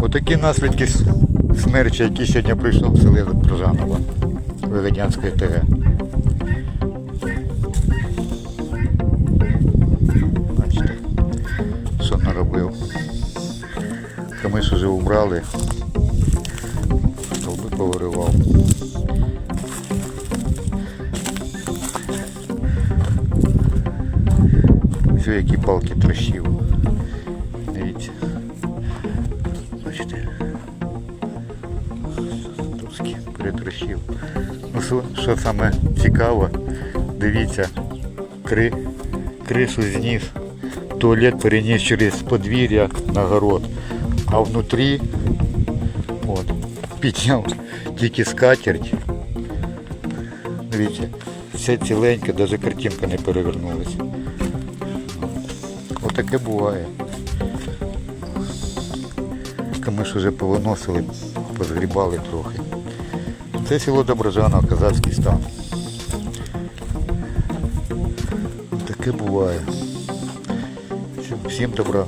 Отакі наслідки смерчі, які сьогодні прийшов в селі Прожанова Вигодянської ТГ. Бачите, що наробив. Камиш вже убрали. Столби повиривав. Все, які палки трощив. Перетрощив. Ну, що, саме цікаво, дивіться, кри, кришу зніс, туалет переніс через подвір'я на город, а внутрі от, підняв тільки скатерть. Дивіться, все ціленьке, навіть картинка не перевернулася. Отаке буває. Камиш вже повиносили, позгрібали трохи. Це село Доброжанов, Казацький стан. Таке буває. Всім- добра.